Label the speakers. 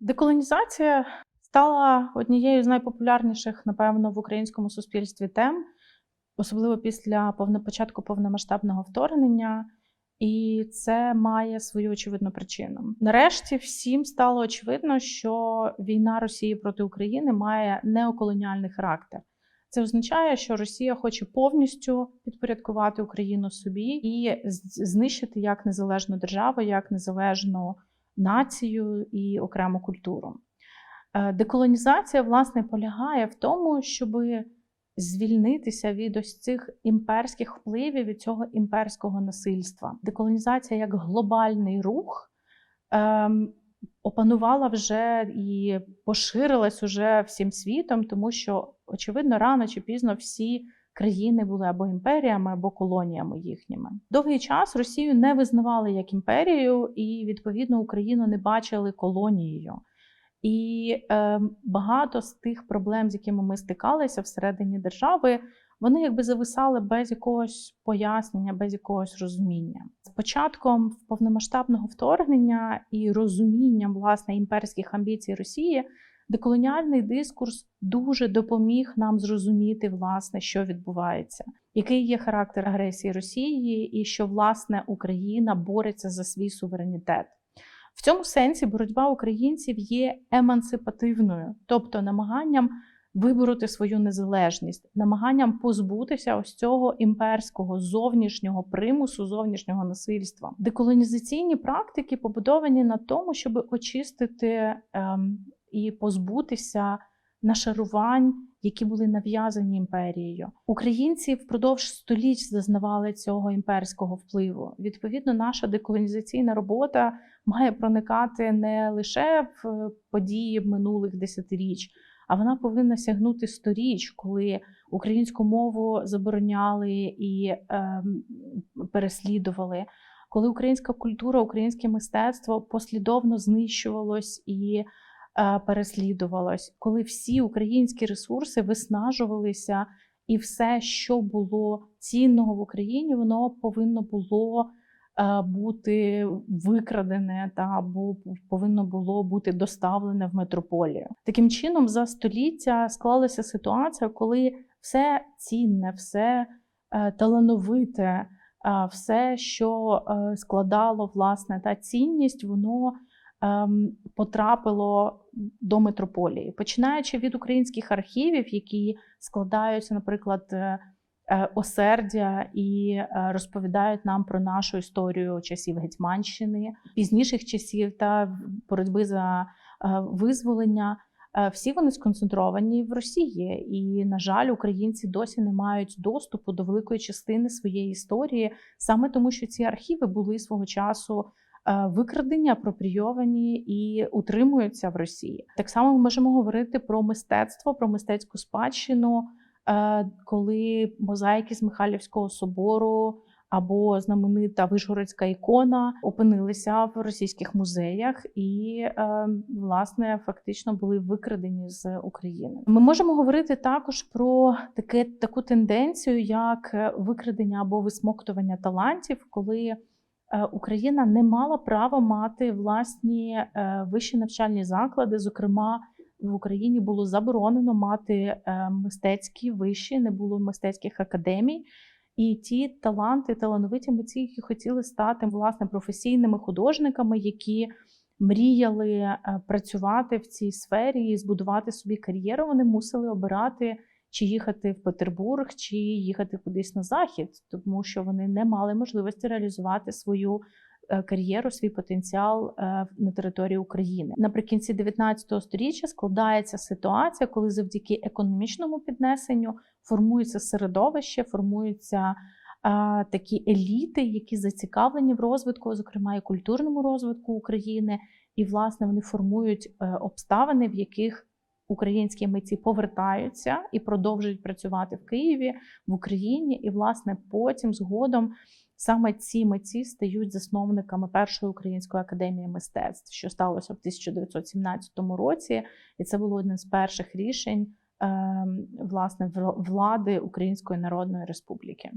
Speaker 1: Деколонізація стала однією з найпопулярніших, напевно, в українському суспільстві тем, особливо після початку повномасштабного вторгнення. І це має свою очевидну причину. Нарешті всім стало очевидно, що війна Росії проти України має неоколоніальний характер. Це означає, що Росія хоче повністю підпорядкувати Україну собі і знищити як незалежну державу, як незалежну націю і окрему культуру. Е, Деколонізація, власне, полягає в тому, щоб звільнитися від ось цих імперських впливів від цього імперського насильства. Деколонізація як глобальний рух ем, опанувала вже і поширилась уже всім світом, тому що, очевидно, рано чи пізно всі країни були або імперіями, або колоніями їхніми. Довгий час Росію не визнавали як імперію, і відповідно Україну не бачили колонією. І е, багато з тих проблем, з якими ми стикалися всередині держави, вони якби зависали без якогось пояснення, без якогось розуміння. З початком повномасштабного вторгнення і розумінням власне імперських амбіцій Росії, деколоніальний дискурс дуже допоміг нам зрозуміти, власне, що відбувається, який є характер агресії Росії, і що власне Україна бореться за свій суверенітет. В цьому сенсі боротьба українців є емансипативною, тобто намаганням вибороти свою незалежність, намаганням позбутися ось цього імперського зовнішнього примусу, зовнішнього насильства. Деколонізаційні практики побудовані на тому, щоб очистити ем, і позбутися нашарувань, які були нав'язані імперією. Українці впродовж століть зазнавали цього імперського впливу. Відповідно, наша деколонізаційна робота має проникати не лише в події минулих десятиріч, а вона повинна сягнути сторіч, коли українську мову забороняли і е, переслідували. Коли українська культура, українське мистецтво послідовно знищувалось і е, переслідувалось, коли всі українські ресурси виснажувалися, і все, що було цінного в Україні, воно повинно було е, бути викрадене та або повинно було бути доставлене в метрополію. Таким чином, за століття склалася ситуація, коли все цінне, все е, талановите, е, все, що е, складало власне та цінність, воно потрапило до метрополії, починаючи від українських архівів, які складаються, наприклад, е, е, осердя і е, розповідають нам про нашу історію часів Гетьманщини, пізніших часів та боротьби за визволення. Всі вони сконцентровані в Росії, і на жаль, українці досі не мають доступу до великої частини своєї історії, саме тому, що ці архіви були свого часу е, викрадені, апропрійовані і утримуються в Росії. Так само ми можемо говорити про мистецтво, про мистецьку спадщину, е, коли мозаїки з Михайлівського собору. Або знаменита Вишгородська ікона опинилися в російських музеях і, е, власне, фактично були викрадені з України. Ми можемо говорити також про таке таку тенденцію, як викрадення або висмоктування талантів, коли Україна не мала права мати власні е, вищі навчальні заклади. Зокрема, в Україні було заборонено мати е, мистецькі виші, не було мистецьких академій. І ті таланти, талановиті митці, які хотіли стати власне професійними художниками, які мріяли е, працювати в цій сфері і збудувати собі кар'єру, вони мусили обирати, чи їхати в Петербург, чи їхати кудись на захід, тому що вони не мали можливості реалізувати свою е, кар'єру, свій потенціал е, на території України. Наприкінці 19 століття складається ситуація, коли завдяки економічному піднесенню формується середовище, формуються такі еліти, які зацікавлені в розвитку, зокрема і культурному розвитку України, і власне вони формують е, обставини, в яких українські митці повертаються і продовжують працювати в Києві, в Україні, і власне потім згодом. Саме ці митці стають засновниками першої української академії мистецтв, що сталося в 1917 році, і це було одне з перших рішень ем, власне влади Української Народної Республіки.